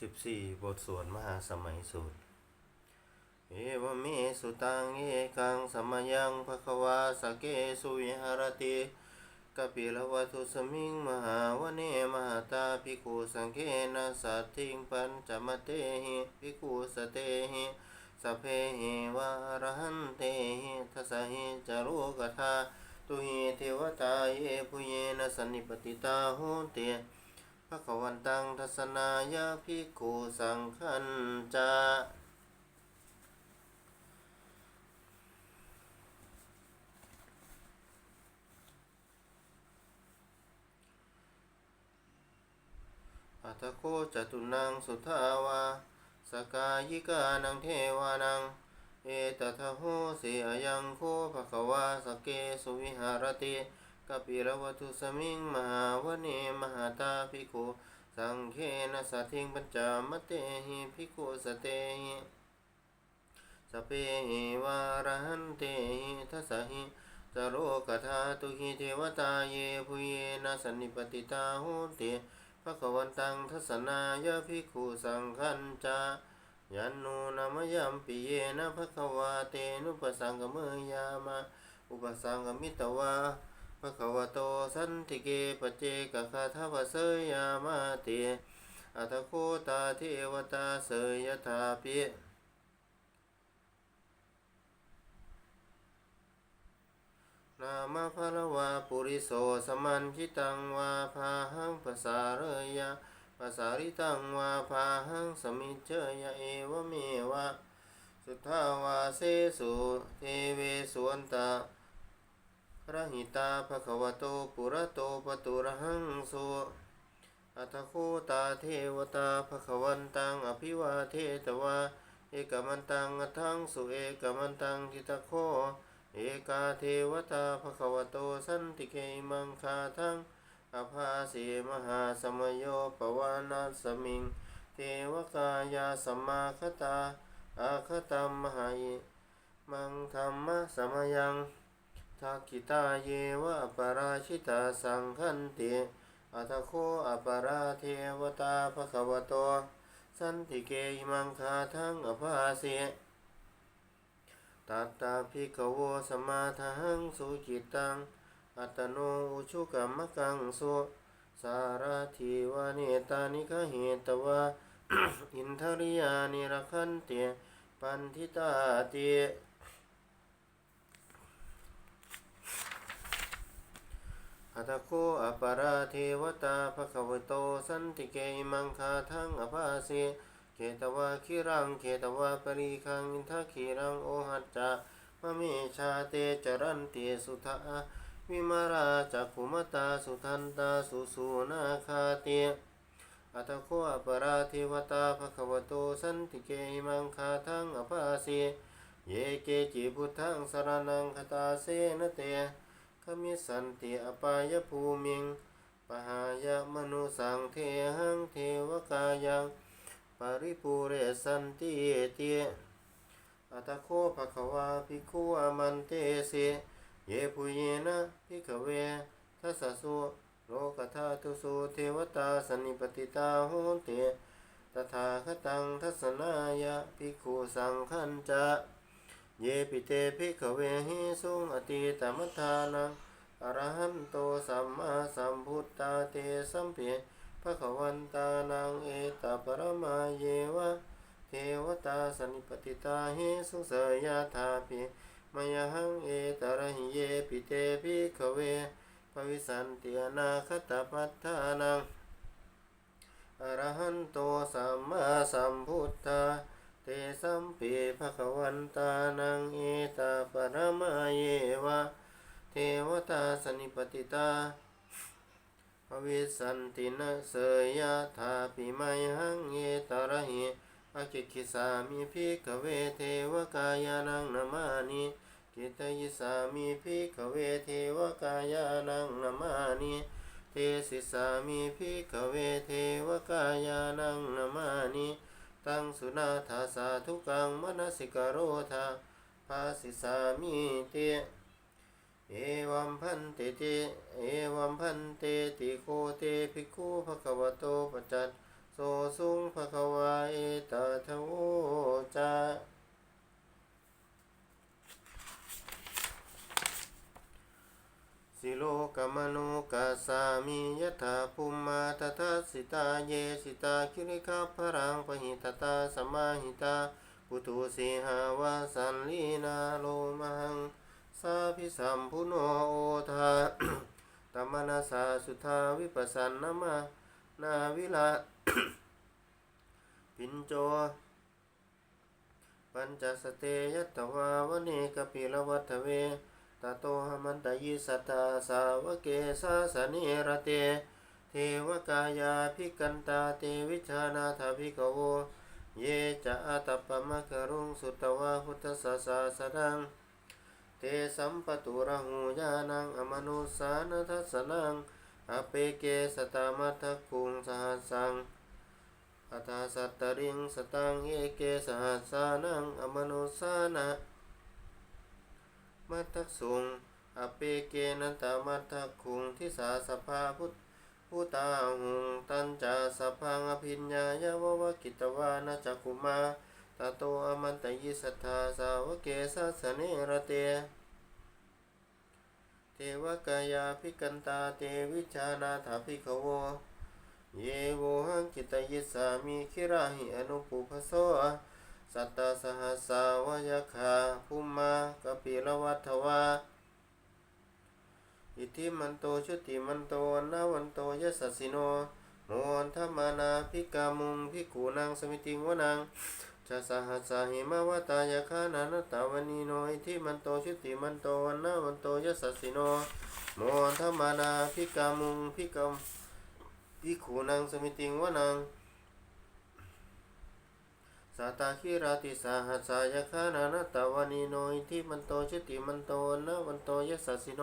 สิบสี่บทสวดมหาสมัยสูตร เอวเมสุตังเอกังสมยังภควาสเกสุวิหารติกปิลวัตุสมิงมหาวเนมหาตาภิกขุสังเกนะสัตถิงปัญจมเตหิภิกขุสเตหิสเพหิวารหันเตหิทัสสหิจารุกธาตุหิเทวตาเยปุเยนะสันนิปติตาโหเต ภะคะวันตังทัสนายาภิกขุสังขันจาอัตโคจตุนังสุทาวาสกายิกานังเทวานัง เอตทะโหสีอยังโคภะควาสเกสุวิหารติ กปิรวัตุสมิงมหาวเนมหาตาภิกขุสังเคนะสัทิงปัญจามเตหิภิกขุสเตหิสเพหิวารหันเตหิทัสหิจโรกธาตุหิเทวตาเยภุเยนะสันนิปติตาโหติภะคะวันตังทัสสนายภิกขุสังขันจายันนูนามยัมปิเยนะภะคะวาเตนุปสังกเมยามะอุปสังกมิตวาะคะวะโตสันติเกปเจกะคาทาวะเสยยามาเตอัตโคตาเทวตาเสยยถาปินามาภะวะปุริโสสมันชิตังวาพาหังภาษาเรยะภาษาริตังวาพาหังสมิเจยะเอวเมวะ สุทธาวาเสสุเทเวสวนตา ระหิตาภควโตปุระโตปตุระหังโสอัตโคตาเทวตาภควันตังอภิวาเทตวาเอกมันตังอัทังสุเอกมันตังทิตโคเอกาเทวตาภควโตสันติเกมังคาทังอภาสีมหาสมโยปวานาสมิง เทวกายาสัมมาคตาอาคตัมมหายิมังธรรมะสมยัง ทักขิตาเยวะปราชิตาสังขันติอัตโคอปราเทวตาภควโต สันติเกหิมังคาทังอภาเสตัตตาภิกขโวสมาทังสุจิตัง อัตโนอุชุกรรมกังสุสารทิวานิตานิคเหตวะอินทริยานิรคันเตปันทิตาเต อัตโคอปาราเทวตาภะคะวโตสันติเกอิมังคาทังอภาเสเกตวะคิรังเกตวะปริคังอินทคีรังโอหัจจะมะเมชาเตจรันติสุทาวิมาราจักขุมตาสุทันตาสุสุนาคาเตอัตโคอปาราเทวตาภะคะวโตสันติเกอิมังคาทังอภาเสเยเกจิพุทธังสรนังคตาเสนเต ขมิสันติอปายภูมิง ปหายมนุสังเทหังเทวกายังปริปูเรสันติเตอัตโคภะควาภิกขุอมันเตเสเยปุเยนะภิกขเวทัสสะสุโลกธาตุสุเทวตาสนนิปติตาโหนเตตถาคตังทัสสนายะภิกขุสังขันจะ เยปิเตภิกขเวหิสุงอติตมัฏฐานังอรหันโตสัมมาสัมพุทธาเตสัมเพภะคะวันตานังเอตปรมาเยวะเทวตาสนิปติตาหิสุเสยธาปิมยหังเอตระหิเยปิเตภิกขเวภวิสันติอนาคตปัฏฐานังอรหันโตสัมมาสัมพุทธา เตสัมปีภะคะวันตานังเอตาปรมาเยวะ เทวตาสนิปติตาภวิสันตินะเสยยะธาปิมัยหังเอตระหิอาคิคิสามิภิกขเวเทวกายานังนามานิกิตยิสามิภิกขเวเทวกายานังนามานิเทสิสามิภิกขเวเทวกายานังนามานิ ตังสุนาทาสาทุกังมนสิกโรธาภาสิสามีเตเอวัมพันเตเตเอวัมพันเตติโคเตภิกขุภควโตปจัตโสสุงภควาเอตทะโวจาิโลกมนุกัสสามิยถาภูมิมาตทัสสิตาเยสิตาคิริกาพรังปหิตตาสมาหิตาปุตุสีหาวาสันลีนาโลมังสาพิสัมพุโนโอทาตัมนาสาสุทาวิปัสสนนมานาวิลาปิญโจปัญจสเตยัตตวาวเนกปิลวัตเว ตโตหมันตยิสัตตาสาวเกสาสเนระเต เทวกายาภิกันตาเตวิชานาถภิกโว เยจะอาตปปมะกรุงสุตวาพุทธสสาสดัง เตสัมปตุระหูญานังอมนุสานัทสนังอเปเกสตามัทคุงสหัสังอัตาสัตตริงสตังเอเกสหัสสานังอมนุสานะ มัตตสุงอเปเกนันตมัตตคุงทิสาสภาพุทพุตาหุงตันจาสพังอภิญญายาววกิตวานาจักุมาตาโตอมันตยิสัทธาสาวเกสัสเนระเต เทวกายาภิกันตาเตวิชานาถาภิกขโว เยโวหังกิตยิสามิคิราหิอนุปุพโส สัตตสหัสาวายคาภุมากปิลวัฏวาอิทิมันโตชุติมันโตนาวันโตยสัสสิโนโมนธรรมานาภิกามุงภิกขุนางสมิติงวนังจะสหัสาหิมาวตายาคานานตาวนีโนอิทิมันโตชุติมันโตนาวันโตยสัสสิโนโมนธรรมานาภิกามุงภิกามภิขุนังสมิติงวนัง สัตตาคิราติสาหัสายคานานตาวานีโนอิทิมันโตชิติมันโตนะวันโตยสัสสิโน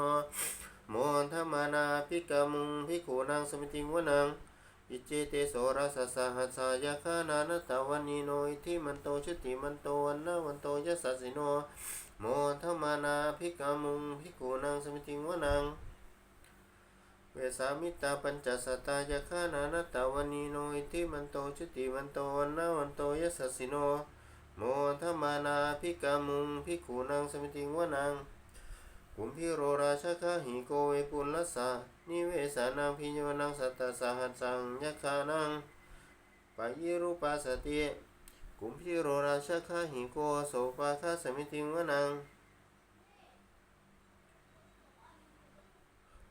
โมนธมานาภิกามุงภิกขุนังสมิติงวนังอิเจเตโสรัสสหัสายคานานตาวานีโนอิทิมันโตชิติมันโตนะวันโตยสัสสิโนโมนธมานาภิกามุงภิกขุนังสมิติงวนัง เวสามิตาปัญจสตตายาคานานตาวนีโนอิติมันโตชุติมันโตวันนาวันโตยสัสสิโน โมทมานาภิกามุงภิกขุนางสมิติงวนังกุมพิโรราชคาหิโกเวปุลสสะนิเวสานังพิญวนังสัตตสหัสสังยคานังปายิรูปัสสติกุมพิโรราชคาหิโกโสปาคาสมิติงวนัง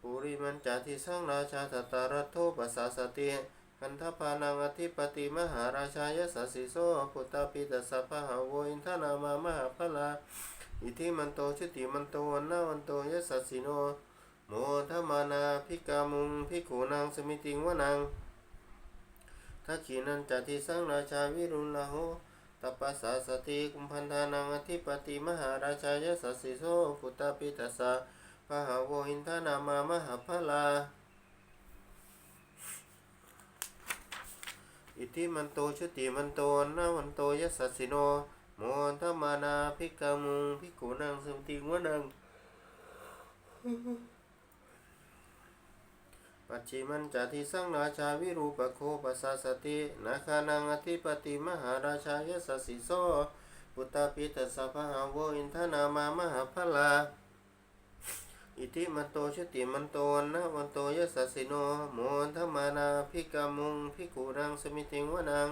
ปุริมันจาทิสังราชาตตารัตโทปัสสาสติกันทพานังอธิปติมหาราชายสัสสิโสพุตตาปิตสัพพะหโวอินทนามามหาพลาอิทิมันโตชุติมันโตวันนาวันโตยสัสสิโน โมทมานาภิกามุงภิกขุนางสมิติงวนังทักขีนันจาทิสังราชาวิรุณลาโหตปัสสสติกุมพันธานังอธิปติมหาราชายสัสสิโสพุตตาปิตสะ พหาโวหินทานามามหาพลา อิทิมันโตชุติมันโตนาวันโตยสัสสิโนโมนทมานาภิกามุงภิกขุนังสมติงวนังปัจฉิมันจาทิสังราชาวิรูปโคปัสสสตินาคานังอธิปติมหาราชายสัสสิโสปุตตาปิตสัพพะโวอินทนามามหาพลา อิทิมันโตชติมันโตนะวันโตยสัสิโนโมนธมานาภิกามุงภิกุรังสมิติงวนัง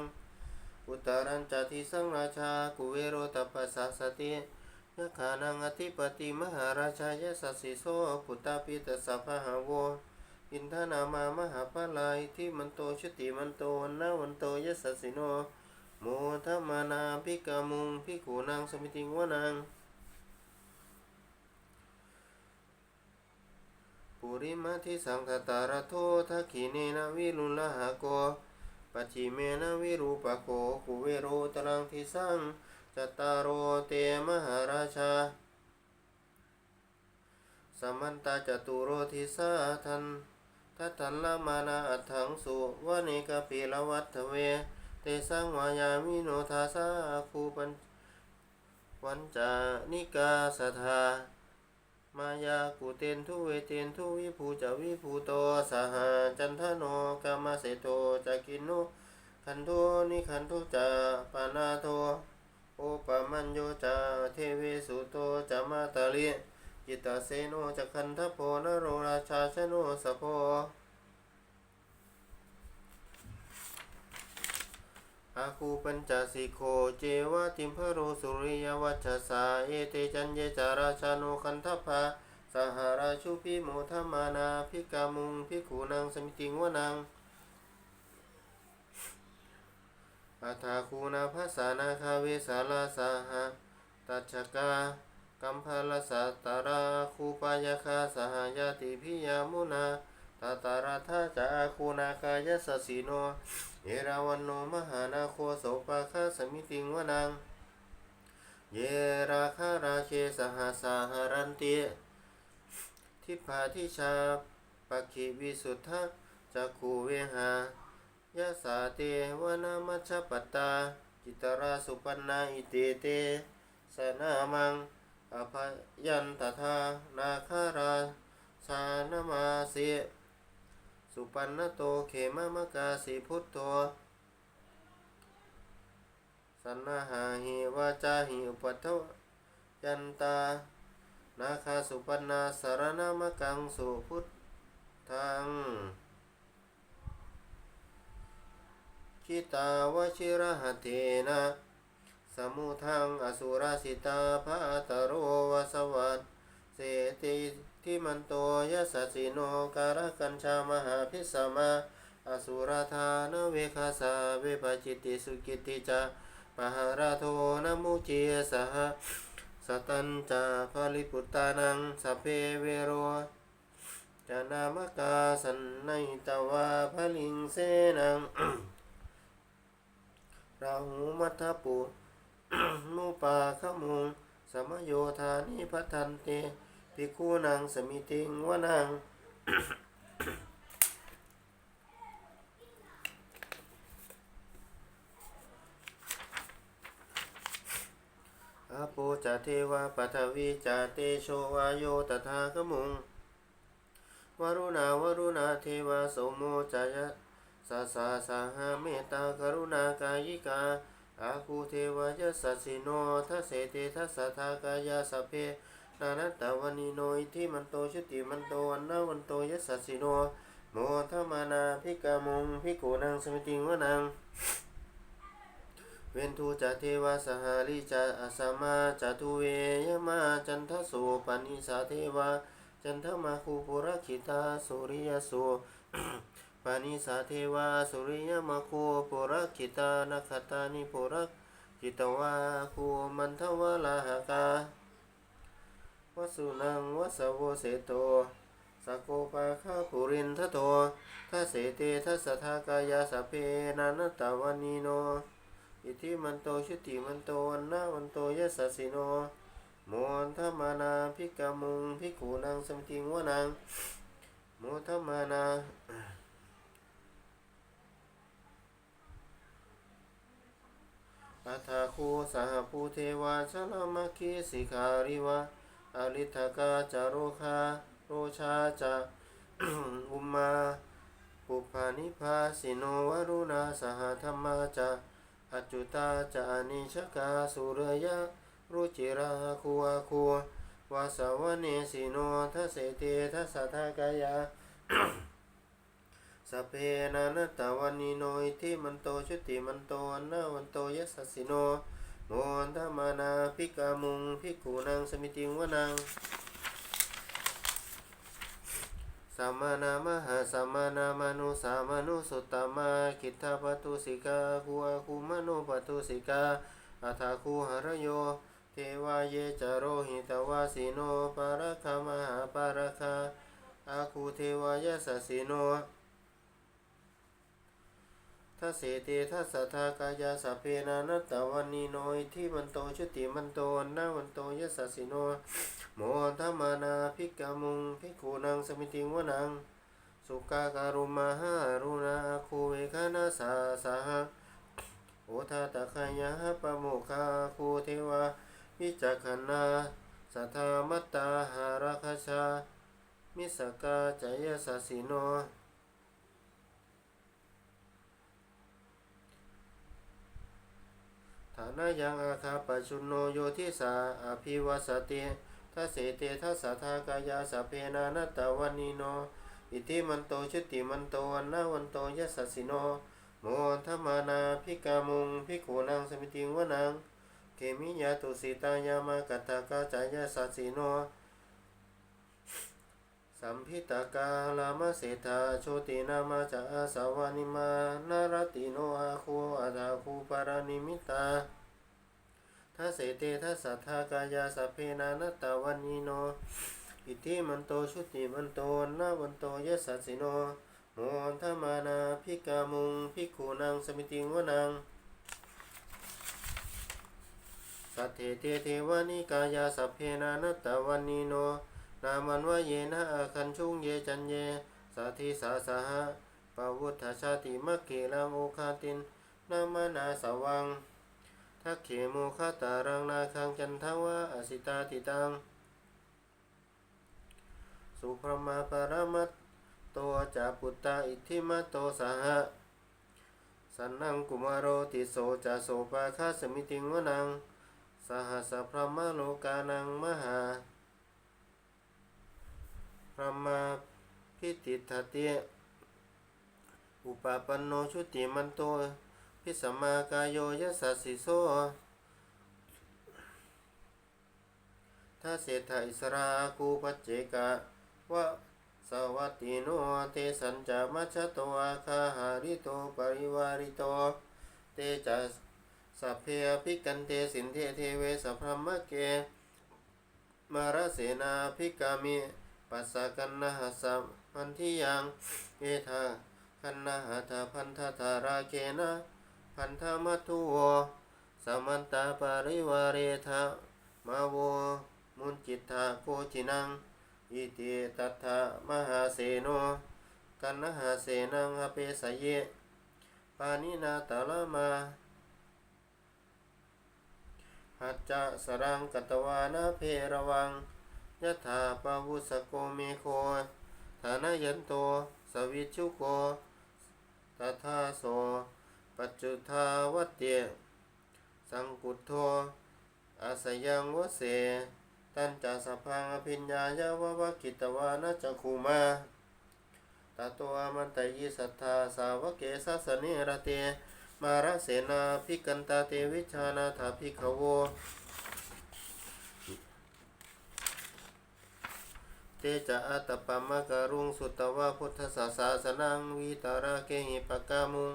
อุตารัญจาทิสังราชากุเวโรตัปปสสาสติยะขานังอธิปติมหาราชายสัสิโสปุตตาปิตสัพพะหาวอินทนามามหาปลายที่มันโตชติมันโตนะวันโตยสัสิโนโมทมานาภิกามุงภิกุนังสมิติงวนัง ปุริมาทิสังคตารโททักขิเนนวิรุลหะโกปัจฉิเมนวิรูปโคกุเวโรตรังทิสังจตารโอเตมหาราชา สมันตาจตุโรทิสาทันทัตันละมานาอัถังสุวเนกปิลวัตเว เตสังวายามิโนทาสาคูปัญวันจานิกาสทา มายากุเตนทุเวเตนทุวิภูจะวิภูโตสหาจันทโนกามาเสโตจักินโนขันโทนิขันโทจาปานาโทโอปามัญโยจาเทเวสุโตจามาตาลิจิตาเสโนจักขันทโพนโรราชาชโนสโพ อาคูปัญจสิโคเจวะติมพโรสุริยวัชสาเอเตจันเยจาราชานุคันทภาสหราชุพิโมทมานาพิกามุงพิขูนางสมิติงวนังอัฏฐาคูนาภาษานาคาเวสาลาสาหะตัจฉกากัมพลสัตตาราคูปายคาสหายาติพิยามุนา ตาตาราธาจาคูนากายสสิโนเยราวันโนมหานาโคโสปาคาสมิติงวนัง เยราคาราเชสหาสาหารันติทิพาทิชาปักขิวิสุทธะจักขูเวหายาสาเตวนามัชปตาจิตราสุปันนาอิเตเตสนามังอภยันตถานาคาราสานมาเส สุปันนโตเขมมกาสีพุทโธสันนาหาหิวาจาหิอุปัทวยันตา นาคาสุปันนาสารนามกังสุพุทธังคิตาวชิระหเทนะสมุทังอสุราสิตาภาตโรวสวัสเสติ ทิมันโตยสัสสิโนการกัญชามหาพิสมาอสุรธานเวคาสาเวปจิติสุกิติจาปหาราโทนมุเจสหสตัญจาภลิปุตตานังสเพเวโรจานามกาสันในตวาภลิงเสนังราหูมัทธปุมุปาขมุงสมโยธานิพัทันเต ภิกขุนังสมิติงวนังอาโปจะเทวาปัทวีจะเตโชวาโยตถาคมุงวรุณาวรุณาเทวาโสโมจายะสาสาสาหาเมตตากรุณากายิกาอาคูเทวายะสัสิโนทัสเสเตทัสสะทากายาสเพ นานัตตวานิโนอิทิมันโตชุติมันโตวันนาวันโตยะสัสสิโนโมทมานาพิกามุงพิโกนังสมิติงวนังเวนทูจะเทวาสหาริจะอาสามาจะทุเวยมาจันทโสปานิสาเทวาจันทมาคูปุระขิตาสุริยโสปานิสาเทวาสุริยมาคูปุระขิตานัคตานิปุระขิตวาคูมันทวลาหกา วสุนังวสโวเสโตสกโกปาคาปุรินทโตทัสเสเตทัสสะทากายาสเพนานตาวานีโน อิทิมันโตชุติมันโตวันนาวันโตยะสัสสิโนโมนทมานาพิกามุงพิกูนางสมติงวะนางโมทมานาอัฏฐาคูสหภูเทวาชลามคีสิขาริวะ อริทกาจารุคาโรชาจาอุมาปุพานิพาสิโนวรุณาสหธรรมาจาอัจจุตาจานิชกาสุรยะรุจิราคูอาคูวาสวเนสิโนทัสเสเตทัสทากายาสเพนานตตาวันนิโนอิทิมันโตชุติมันโตวันนาวันโตยัสสสิโน โมนทมานาพิกามุงพิกูนังสมิติวนังสัมมานามหาสัมมานามานุสามานุสุตตมา คิทาปตุสิกาคูอาคูมโนปตุสิกาอัฏฐาคูหรโย เทวาเยจาโรหิตวาสิโนปาระคามหาปาระคาอาคูเทวายสสสิโน ทัสเสเตทัสสะทากายาสัพเพนานัตตวันนีโนอิทิมันโตชุติมันโตวันนาวันโตยะสัสสิโนโมทมานาภิกามุงภิกขุนังสมิติงวนัง สุกาการุมาหารุณาคูเวคานาสาสาหะโอทาตะขายะปะโมคาคูเทวาวิจักขณาสัทธามัตตาหารคชามิสกาจยสัสสิโน ฐานะยังอาคาปชุนโนโยทิสาอภิวสติทัสเสเตทัสสะทากายาสเพนานัตตวันีโน อิทิมันโตชุติมันโตวันนาวันโตยัสสิโนโมทมานาภิกามุงภิกขุนางสมิติวนัง เกมิยาตุสิตายามากตากาจายสัสสิโน สัมพิตกาลามเสธาโชตินามาจาสาวานิมานารติโนอาคูอาดาคูปารานิมิตาทัเสเตทัสัทธากายาสัพเพนานตตาวันนิโน อิติมันโตชุติมันโตนาวันโตยัสสสิโนโมทมานาภิกามุงภิกขุนางสมิติงวนังสัทเทเทเทวานิกายาสัพเพนานตตวันนิโน นามันวะเยนะอาคันชุงเยจันเยสัทธิสาสหะปวุฒชาติมัคเกลังโอคาตินนามานาสวังทักเขโมคาตารังนาคังจันทวะอสิตาติตัง สุพรมาปรมัตโตจาปุตตาอิทธิมัตโตสหะสันนังกุมารโรติโสจาโสปาคาสมิติงวนัง สหสพรมโลกานังมหา รมาพิติทัตเตอุปปันโนชุติมันโตพิสมากายโยยัสสสิโสถ้าเศรษฐอิสราคูปัจเจกะวะสวัตติโนเตสัญจามัชโตอาคาหาริโตปริวาริโต เตจัสสัพเพอภิกันเตสินเทเทเวสัพพมะเก มาราเสนาภิกามิ ปัสสะกันนะหะสัมพันธิยังเอธาคันนะหะทาพันธทาราเกนะพันธมัทุโวสมันตาปริวาเรทะมาโวมุนจิตาโคจินังอิติตัตถะมหาเสโนกันนหาเสนังอเปสยเยปานินาตาลมาหัจจะสรังกตวานาเพระวัง ยะถาปาวุสโกเมโคฐานยันโต สวิชุโกตถาโส ปัจจุทาวัตเตสังกุทโทอาสยังวเส ตันจะสพังอภิญญายาวะวะกิตวานะจักขุมาตาตัวมันตยิสัทธาสาวกเกสัสเนรเต มาราเสนาภิกันตาเตวิชานาถาภิกขโว เตจะอัตปมะการุงสุตวะพุทธศาสาสนังวิตาราเกหิปกามุง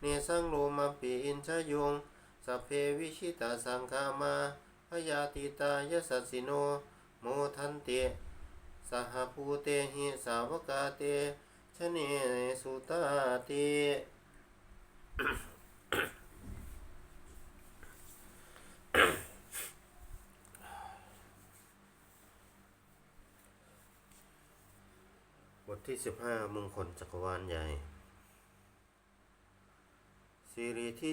เนสังโลมาปีอินชยุงสัพเพวิชิตาสังคามาพยาติตายสัสสิโน โมทันเตสหภูเตหิสาวกาเตชเนสุตาเต ที่สิบห้ามงคลจักรวาลใหญ่สิริทิ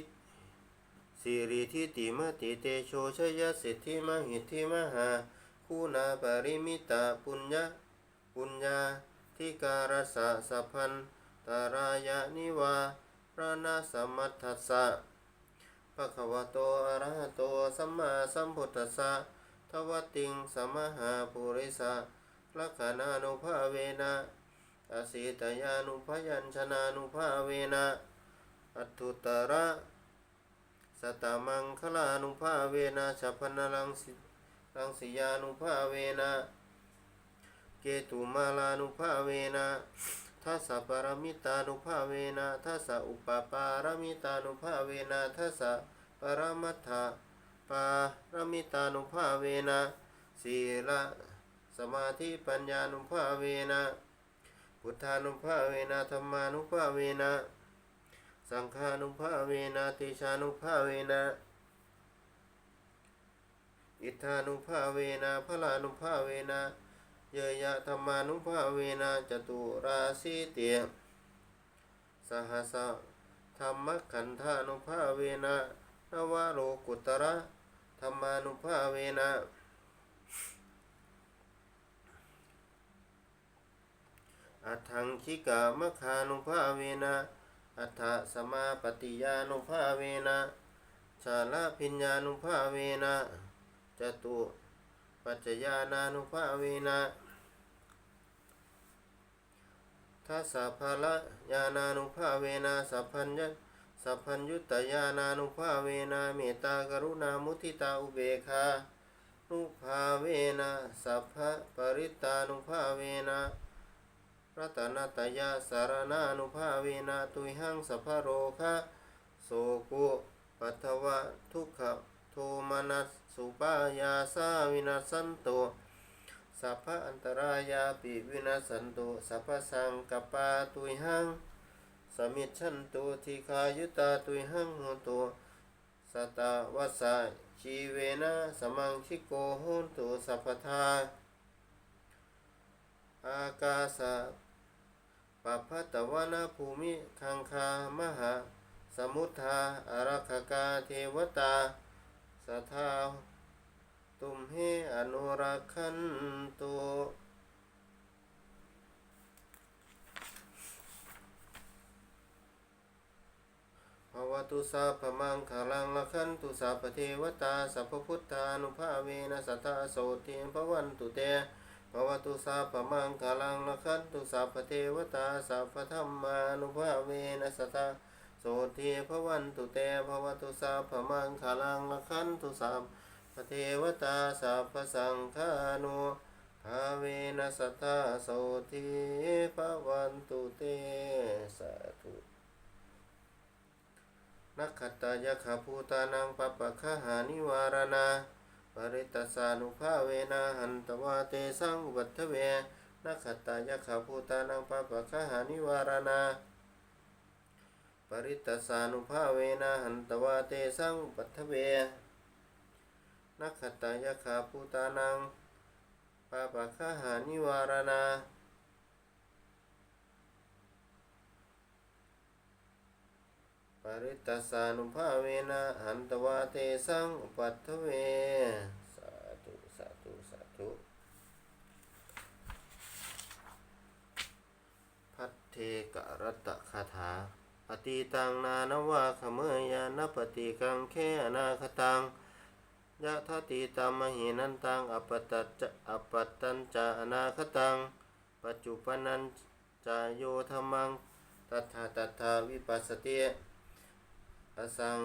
สิริทิติมติเตโชชยสิทธิมหิทธิมหาคุณาปริมิตาปุญญาปุญญาทิการสะสัพพันตารายะนิวาพระนาสมัทธัสสะภะคะวะโตอะระหะโตสัมมาสัมพุทธัสสะทวติงสมหาปุริสะลักขณานุภาเวนะ อสิตยานุพยัญชนานุภาเวนะอัตุตระสตามังคลานุภาเวนะฉัพนลังสิรังสิยานุภาเวนะเกตุมาลานุภาเวนะทัสสะปรมิตานุภาเวนะทัสสะอุปปารมิตานุภาเวนะทัสสะปรมัตถาปารมิตานุภาเวนะสีละสมาธิปัญญานุภาเวนะ พุทธานุภาเวนะธรรมานุภาเวนะสังฆานุภาเวนะติชานุภาเวนะอิทธานุภาเวนะพลานุภาเวนะเยยะธรรมานุภาเวนะจตุราสีเตียสหสะธรรมขันธานุภาเวนะนวโลกุตระธรรมานุภาเวนะ อัฏฐังคิกามคานุภาเวนะอัฏฐสมาปฏิยานุภาเวนะชาลพิญญานุภาเวนะจตุปัจจญานานุภาเวนะทัสสะภาละญาณานุภาเวนะสัพพัญญสัพพัญยุตญาณานุภาเวนะเมตตากรุณามุทิตาอุเบกขานุภาเวนะสัพพะปริตานุภาเวนะ รัตนตยาสารนานุภาเวนะตุยหังสัพพะโรคะโสกุปัทวะทุกขโทมนัสสุปายาสาวินัสันโตสัพพะอันตรายาปิวินาสันโตสัพพะสังกปาตุยหังสมิชันตุทิคายุตาตุยหังโหตุสตาวสสะชีเวนะสมังชิโกโหตุสัพพทาอากาสะ ปัพพตวนาภูมิคังคามหา สมุทธาอารักกาเทวตาสัทธาตุมเฮอนุรักขันตุภวตุสาพมังคาลังละขันตุสัพเทวตาสัพพพุทธานุภาเวนะสัทธาโสติภวันตุเต ภวตุสาพมังคาลังละขันตุสัพเทวตาสัพธรรมานุภาเวนะสัทธาโสติภวันตุเตภวตุสาพมังคาลังละขันตุสัพเทวตาสัพพสังฆานุภาเวนัสตตาโสทิภวันตุเตสาธุนักขตายะขาภูตานังปปะคหานิวารณา ปริตสานุภาเวนะหันตวาเตสังอุบัตเวนักขตายะขาภูตานังปะปะคะหานิวารณาปริตสานุภาเวนะหันตวาเตสังอุปัตถเวนักขตายะขาภูตานังปะปะคะหานิวารณา ริตสานุภาเวนะหันตวาเตสังอุปัตถเว สาธุสาธุสาธุพัทเทกรัตคาถา อตีตังนานวาขเมยานปฏิกังแค่อนาคตังยะทัติตามหินันตังอปตัจจะอปตัญจะอนาคตัง ปัจจุปนันจะโยธรรมัง ตัทธาตัทธาวิปัสสติ อสัง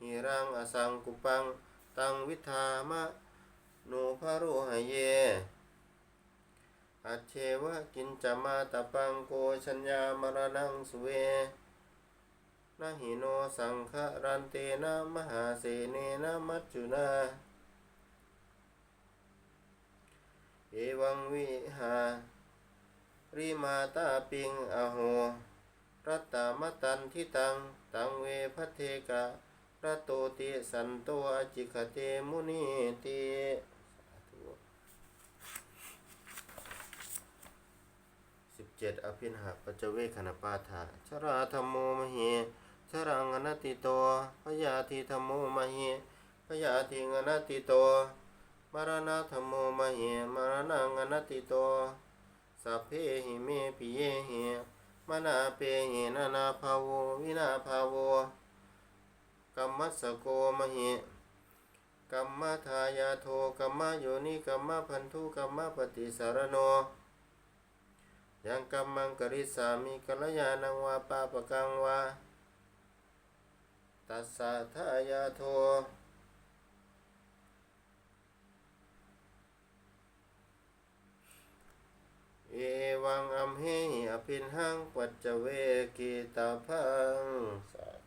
หิรังอสังกุปัง ตังวิธามะโนภารุหเย อัจเชวะกินจามาตปังโกชัญญามรณังสเวนะหิโนสังฆรันเตนะมหาเสเนนะมัจจุนาเอวังวิหาริมาตาปิงอโหรัตตามตันทิตัง ตังเวพัเทกะรัตโตติสันโตอจิคเตมุนีติสิบเจ็ดอภินหะปัจเจเวคณปาถาชราธรรมโมมเหชรังอนัตติโตพยาธิธรรมโมมเหพยาธิอนัตติโตมรณะธรรมโมมเหมรณังอนัตติโตสัพเพหิเมปิเยหิ มนาเปหินานาภาโววินาภาโวกัมมัสโกมหิกัมมัทายาโทกัมมโยนิกัมมะพันธุกัมมะปฏิสารโนยังกัมมังกริสามิกัลยาณังวาปาปะกังวาตัสสะทายาโท เอวังอัมเหหิอภินหังปัจจเวกิตาพังสา